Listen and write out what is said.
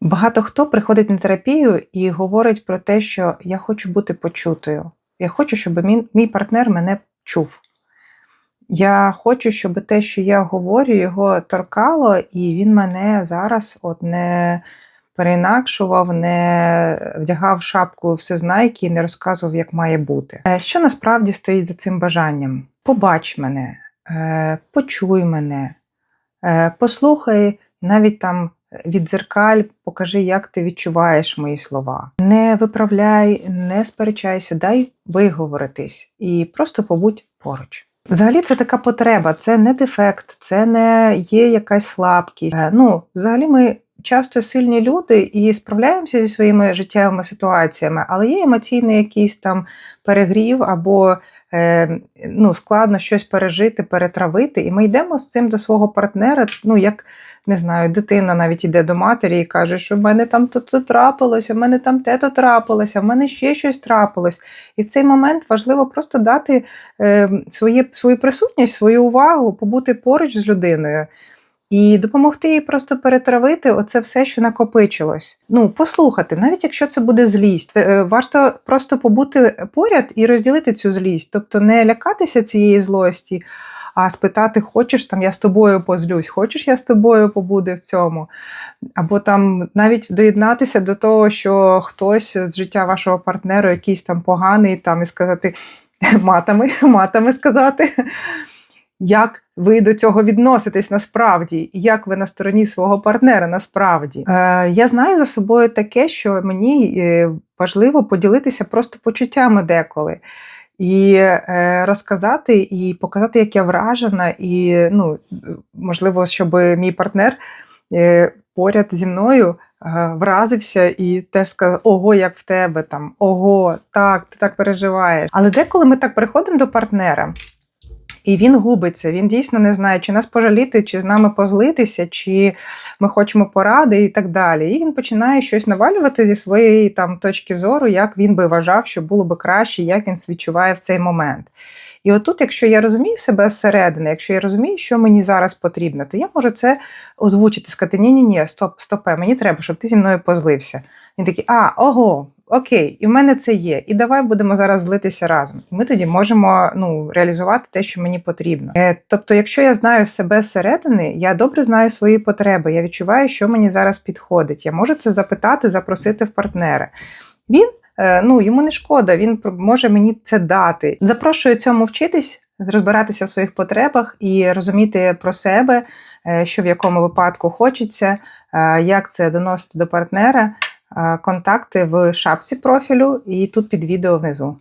Багато хто приходить на терапію і говорить про те, що я хочу бути почутою. Я хочу, щоб мій, мій партнер мене чув. Я хочу, щоб те, що я говорю, його торкало, і він мене зараз от не переінакшував, не вдягав шапку всезнайки і не розказував, як має бути. Е, Що насправді стоїть за цим бажанням? Побач мене, е, почуй мене, е, послухай навіть там віддзеркаль, покажи, як ти відчуваєш мої слова. Не виправляй, не сперечайся, дай виговоритись і просто побудь поруч. Взагалі, це така потреба, це не дефект, це не є якась слабкість. Е, Ну, взагалі, ми часто сильні люди і справляємося зі своїми життєвими ситуаціями, але є емоційний якийсь там перегрів або ну, складно щось пережити, перетравити. І ми йдемо з цим до свого партнера, ну як не знаю, дитина навіть іде до матері і каже, що в мене там то-то трапилося, в мене там те-то трапилося, в мене ще щось трапилось. І в цей момент важливо просто дати е, своє, свою присутність, свою увагу, побути поруч з людиною. І допомогти їй просто перетравити оце все, що накопичилось. Ну, послухати, навіть якщо це буде злість, е, варто просто побути поряд і розділити цю злість, тобто не лякатися цієї злості, а спитати, хочеш там я з тобою позлюсь, хочеш я з тобою побуду в цьому. Або там навіть доєднатися до того, що хтось з життя вашого партнера якийсь там поганий, там і сказати матами, матами сказати. Як ви до цього відноситесь насправді, і як ви на стороні свого партнера насправді? Е, Я знаю за собою таке, що мені е, важливо поділитися просто почуттями деколи. І е, розказати, і показати, як я вражена, і ну, можливо, щоб мій партнер е, поряд зі мною е, вразився і теж сказав: Ого, як в тебе там, ого, так, ти так переживаєш. Але деколи ми так приходимо до партнера. І він губиться, він дійсно не знає, чи нас пожаліти, чи з нами позлитися, чи ми хочемо поради і так далі. І він починає щось навалювати зі своєї там точки зору, як він би вважав, що було би краще, як він відчуває в цей момент. І отут, якщо я розумію себе зсередини, якщо я розумію, що мені зараз потрібно, то я можу це озвучити, сказати: ні-ні, ні стоп, стопе, мені треба, щоб ти зі мною позлився. Він такий, а, ого, окей, і в мене це є. І давай будемо зараз злитися разом. Ми тоді можемо ну, реалізувати те, що мені потрібно. Е, тобто, якщо я знаю себе зсередини, я добре знаю свої потреби, я відчуваю, що мені зараз підходить. Я можу це запитати, запросити в партнера. Він е, ну, йому не шкода, він може мені це дати. Запрошую цьому вчитись, розбиратися в своїх потребах і розуміти про себе, е, що в якому випадку хочеться, е, як це доносити до партнера. Контакти в шапці профілю і тут під відео внизу.